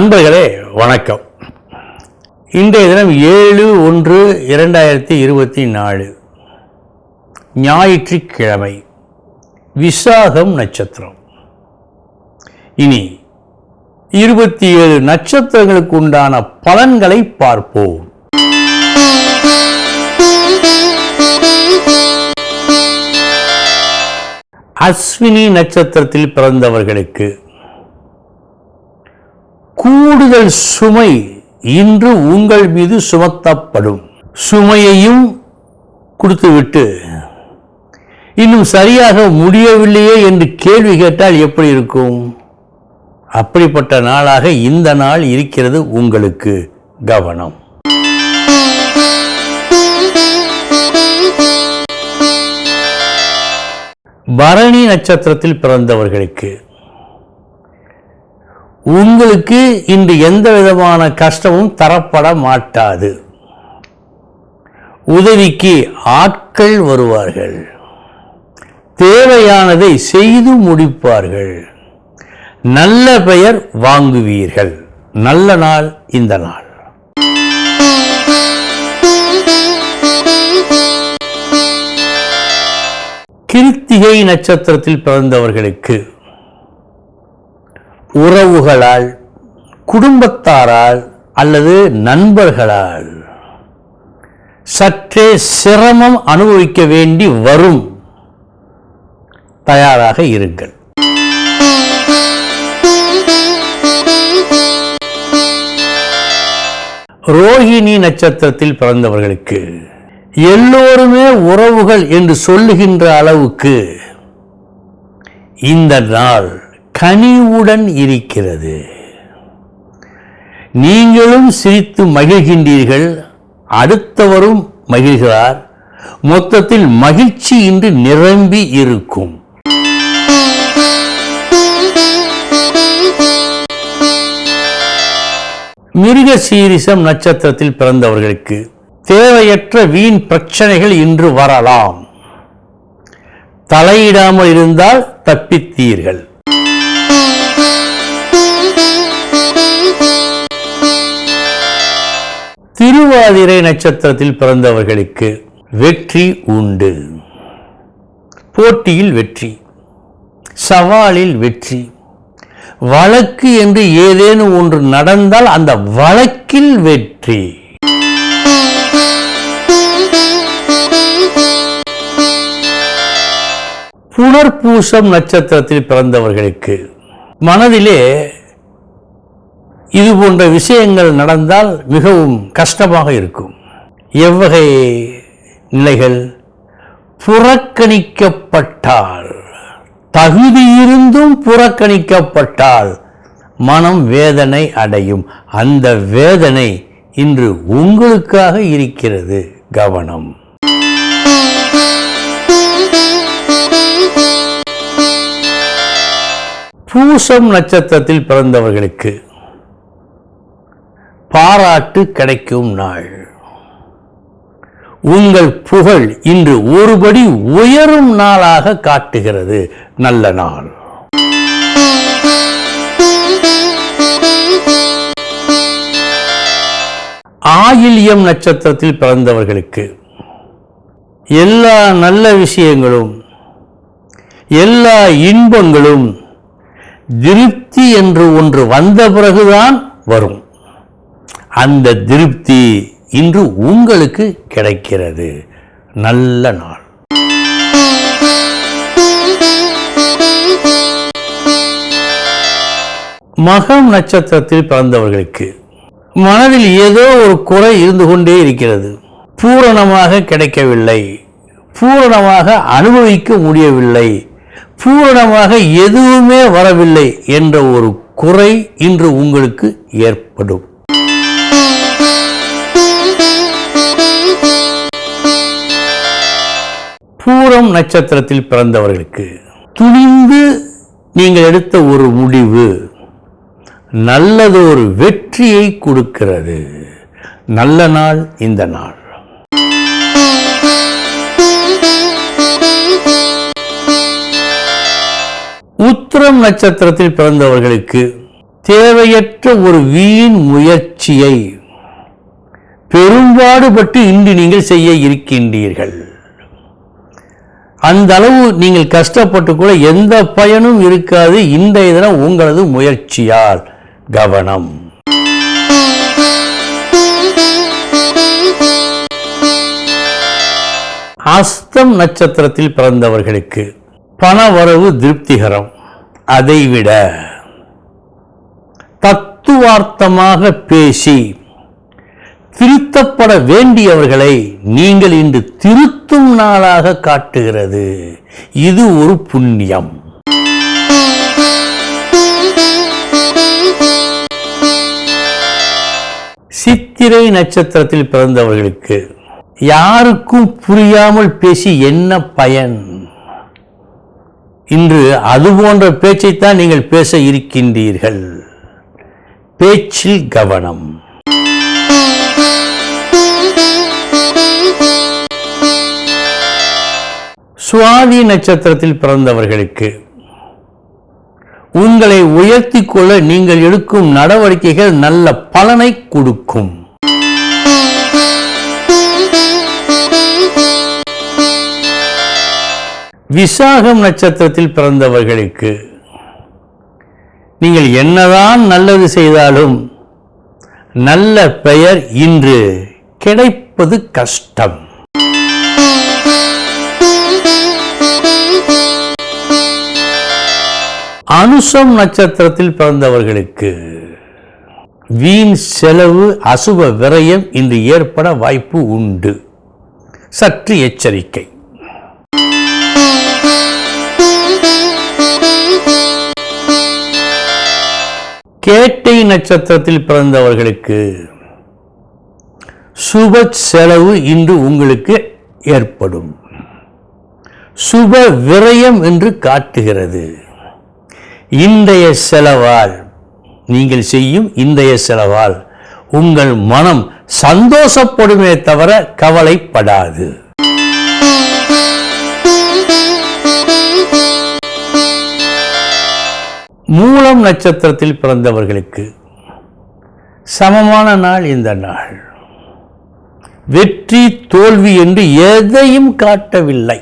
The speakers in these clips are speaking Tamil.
அன்பர்களே வணக்கம். இன்றைய தினம் ஏழு ஒன்று இரண்டாயிரத்தி இருபத்தி நாலு. ஞாயிற்றுக்கிழமை. விசாகம் நட்சத்திரம். இனி இருபத்தி ஏழு நட்சத்திரங்களுக்கு உண்டான பலன்களை பார்ப்போம். அஸ்வினி நட்சத்திரத்தில் பிறந்தவர்களுக்கு கூடுதல் சுமை இன்று உங்கள் மீது சுமத்தப்படும். சுமையையும் கொடுத்துவிட்டு இன்னும் சரியாக முடியவில்லையே என்று கேள்வி கேட்டால் எப்படி இருக்கும்? அப்படிப்பட்ட நாளாக இந்த நாள் இருக்கிறது உங்களுக்கு கவனம். பரணி நட்சத்திரத்தில் பிறந்தவர்களுக்கு உங்களுக்கு இன்று எந்த விதமான கஷ்டமும் தரப்பட மாட்டாது. உதவிக்கு ஆட்கள் வருவார்கள். தேவையானதை செய்து முடிப்பார்கள். நல்ல பெயர் வாங்குவீர்கள். நல்ல நாள் இந்த நாள். கிருத்திகை நட்சத்திரத்தில் பிறந்தவர்களுக்கு உறவுகளால் குடும்பத்தாரால் அல்லது நண்பர்களால். சற்றே சிரமம் அனுபவிக்க வேண்டி வரும். தயாராக இருங்கள். ரோஹிணி நட்சத்திரத்தில் பிறந்தவர்களுக்கு எல்லோருமே உறவுகள் என்று சொல்லுகின்ற அளவுக்கு இந்த நாள் கனிவுடன் இருக்கிறது. நீங்களும் சிரித்து மகிழ்கின்றீர்கள் அடுத்தவரும் மகிழ்கிறார் மொத்தத்தில் மகிழ்ச்சி இன்று நிரம்பி இருக்கும். மிருக சீரிசம் நட்சத்திரத்தில் பிறந்தவர்களுக்கு தேவையற்ற வீண் பிரச்சனைகள் இன்று வரலாம். தலையிடாமல் இருந்தால் தப்பித்தீர்கள். திருவாதிரை நட்சத்திரத்தில் பிறந்தவர்களுக்கு வெற்றி உண்டு. போட்டியில் வெற்றி சவாலில் வெற்றி வழக்கு என்று ஏதேனும் ஒன்று நடந்தால் அந்த வழக்கில் வெற்றி. புனர்பூசம் நட்சத்திரத்தில் பிறந்தவர்களுக்கு மனதிலே இது போன்ற விஷயங்கள் நடந்தால் மிகவும் கஷ்டமாக இருக்கும். எவ்வகை நிலைகள்? புறக்கணிக்கப்பட்டால் தகுதியிருந்தும் புறக்கணிக்கப்பட்டால் மனம் வேதனை அடையும். அந்த வேதனை இன்று உங்களுக்காக இருக்கிறது கவனம். பூசம் நட்சத்திரத்தில் பிறந்தவர்களுக்கு பாராட்டு கிடைக்கும் நாள். உங்கள் புகழ் இன்று ஒருபடி உயரும் நாளாக காட்டுகிறது. நல்ல நாள். ஆயில்யம் நட்சத்திரத்தில் பிறந்தவர்களுக்கு எல்லா நல்ல விஷயங்களும் எல்லா இன்பங்களும் திருப்தி என்று ஒன்று வந்த பிறகுதான் வரும். அந்த திருப்தி இன்று உங்களுக்கு கிடைக்கிறது. நல்ல நாள். மகம் நட்சத்திரத்தில் பிறந்தவர்களுக்கு மனதில் ஏதோ ஒரு குறை இருந்து கொண்டே இருக்கிறது. பூரணமாக கிடைக்கவில்லை. பூரணமாக அனுபவிக்க முடியவில்லை. பூரணமாக எதுவுமே வரவில்லை என்ற ஒரு குறை இன்று உங்களுக்கு ஏற்படும். பூரம் நட்சத்திரத்தில் பிறந்தவர்களுக்கு துணிந்து நீங்கள் எடுத்த ஒரு முடிவு நல்லதொரு வெற்றியை கொடுக்கிறது. நல்ல நாள் இந்த நாள். உத்திரம் நட்சத்திரத்தில் பிறந்தவர்களுக்கு தேவையற்ற ஒரு வீண் முயற்சியை பெரும்பாடுபட்டு இன்று நீங்கள் செய்ய இருக்கின்றீர்கள். அந்த அளவு நீங்கள் கஷ்டப்பட்டு கூட எந்த பயனும் இருக்காது. இன்றைய தினம் உங்களது முயற்சியால். கவனம். அஸ்தம் நட்சத்திரத்தில் பிறந்தவர்களுக்கு பணவரவு திருப்திகரம். அதைவிட தத்துவார்த்தமாக பேசி திருத்தப்பட வேண்டியவர்களை நீங்கள் இன்று திருத்தும் நாளாக காட்டுகிறது. இது ஒரு புண்ணியம். சித்திரை நட்சத்திரத்தில் பிறந்தவர்களுக்கு யாருக்கும் புரியாமல் பேசி என்ன பயன்? இன்று அது போன்ற பேச்சைத்தான் நீங்கள் பேச இருக்கின்றீர்கள். பேச்சில் கவனம். சுவாதி நட்சத்திரத்தில் பிறந்தவர்களுக்கு உங்களை உயர்த்தி கொள்ள நீங்கள் எடுக்கும் நடவடிக்கைகள் நல்ல பலனை கொடுக்கும். விசாகம் நட்சத்திரத்தில் பிறந்தவர்களுக்கு நீங்கள் என்னதான் நல்லது செய்தாலும் நல்ல பெயர் இன்று கிடைப்பது கஷ்டம். அனுசம் நட்சத்திரத்தில் பிறந்தவர்களுக்கு வீண் செலவு அசுப விரயம் இன்று ஏற்பட வாய்ப்பு உண்டு. சற்று எச்சரிக்கை. கேட்டை நட்சத்திரத்தில் பிறந்தவர்களுக்கு சுப செலவு இன்று உங்களுக்கு ஏற்படும். சுப விரயம் என்று காட்டுகிறது. இன்றைய செலவால் நீங்கள் செய்யும் இன்றைய செலவால் உங்கள் மனம் சந்தோஷப்படுமே தவிர கவலைப்படாது. மூலம் நட்சத்திரத்தில் பிறந்தவர்களுக்கு சமமான நாள் இந்த நாள். வெற்றி தோல்வி என்று எதையும் காட்டவில்லை.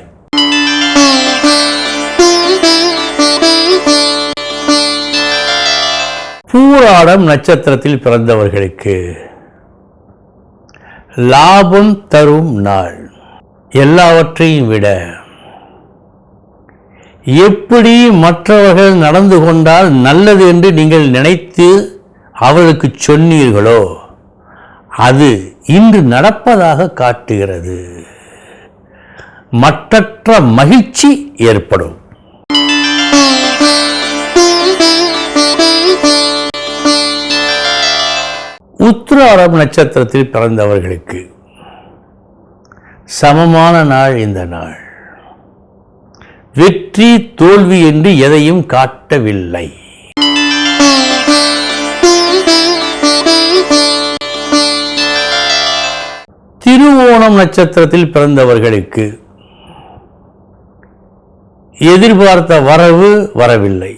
பூராடம் நட்சத்திரத்தில் பிறந்தவர்களுக்கு லாபம் தரும் நாள். எல்லாவற்றையும் விட எப்படி மற்றவர்கள் நடந்து கொண்டால் நல்லது என்று நீங்கள் நினைத்து அவர்களுக்கு சொன்னீர்களோ அது இன்று நடப்பதாக காட்டுகிறது. மற்றற்ற மகிழ்ச்சி ஏற்படும். உத்திராடம் நட்சத்திரத்தில் பிறந்தவர்களுக்கு சமமான நாள் இந்த நாள். வெற்றி தோல்வி என்று எதையும் காட்டவில்லை. திருவோணம் நட்சத்திரத்தில் பிறந்தவர்களுக்கு எதிர்பார்த்த வரவு வரவில்லை.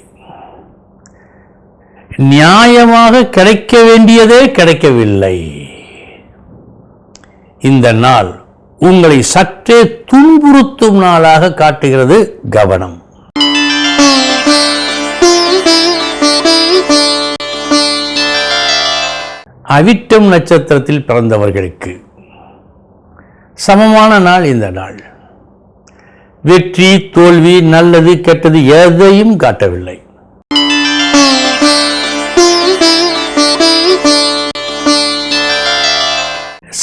நியாயமாக கிடைக்க வேண்டியதே கிடைக்கவில்லை. இந்த நாள் உங்களை சற்றே துன்புறுத்தும் நாளாக காட்டுகிறது கவனம். அவிட்டம் நட்சத்திரத்தில் பிறந்தவர்களுக்கு சமமான நாள் இந்த நாள். வெற்றி தோல்வி நல்லது கெட்டது எதையும் காட்டவில்லை.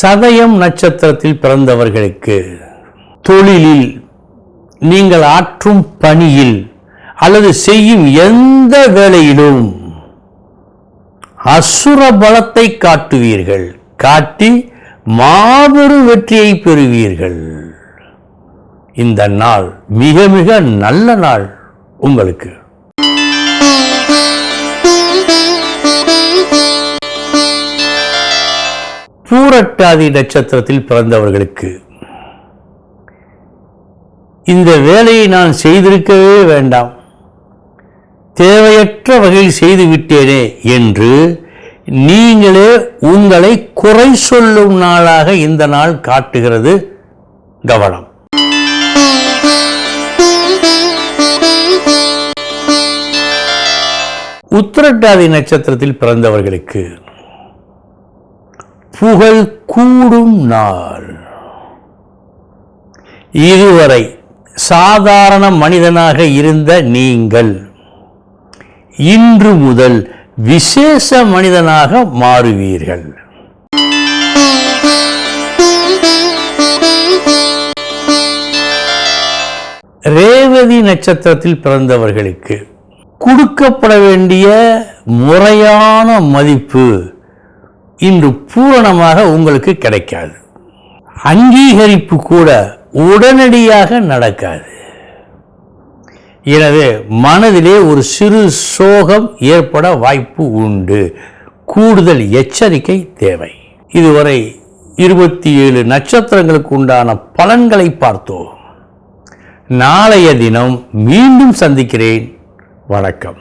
சதயம் நட்சத்திரத்தில் பிறந்தவர்களுக்கு தொழிலில் நீங்கள் ஆற்றும் பணியில் அல்லது செய்யும் எந்த வேலையிலும் அசுர பலத்தை காட்டுவீர்கள். காட்டி மாபெரும் வெற்றியை பெறுவீர்கள். இந்த நாள் மிக மிக நல்ல நாள் உங்களுக்கு. பூரட்டாதி நட்சத்திரத்தில் பிறந்தவர்களுக்கு. இந்த வேலையை நான் செய்திருக்கவே வேண்டாம். தேவையற்ற வகையில் செய்து விட்டேனே என்று நீங்களே உங்களை குறை சொல்லும் நாளாக இந்த நாள் காட்டுகிறது கவனம். உத்திரட்டாதி நட்சத்திரத்தில் பிறந்தவர்களுக்கு புகழ் கூடும் நாள். இதுவரை சாதாரண மனிதனாக இருந்த நீங்கள் இன்று முதல் விசேஷ மனிதனாக மாறுவீர்கள். ரேவதி நட்சத்திரத்தில் பிறந்தவர்களுக்கு கொடுக்கப்பட வேண்டிய முறையான மதிப்பு இன்று பூரணமாக உங்களுக்கு கிடைக்காது. அங்கீகரிப்பு கூட உடனடியாக நடக்காது. எனவே மனதிலே ஒரு சிறு சோகம் ஏற்பட வாய்ப்பு உண்டு. கூடுதல் எச்சரிக்கை தேவை. இதுவரை இருபத்தி ஏழு நட்சத்திரங்களுக்கு உண்டான பலன்களை பார்த்தோம். நாளைய தினம் மீண்டும் சந்திக்கிறேன். வணக்கம்.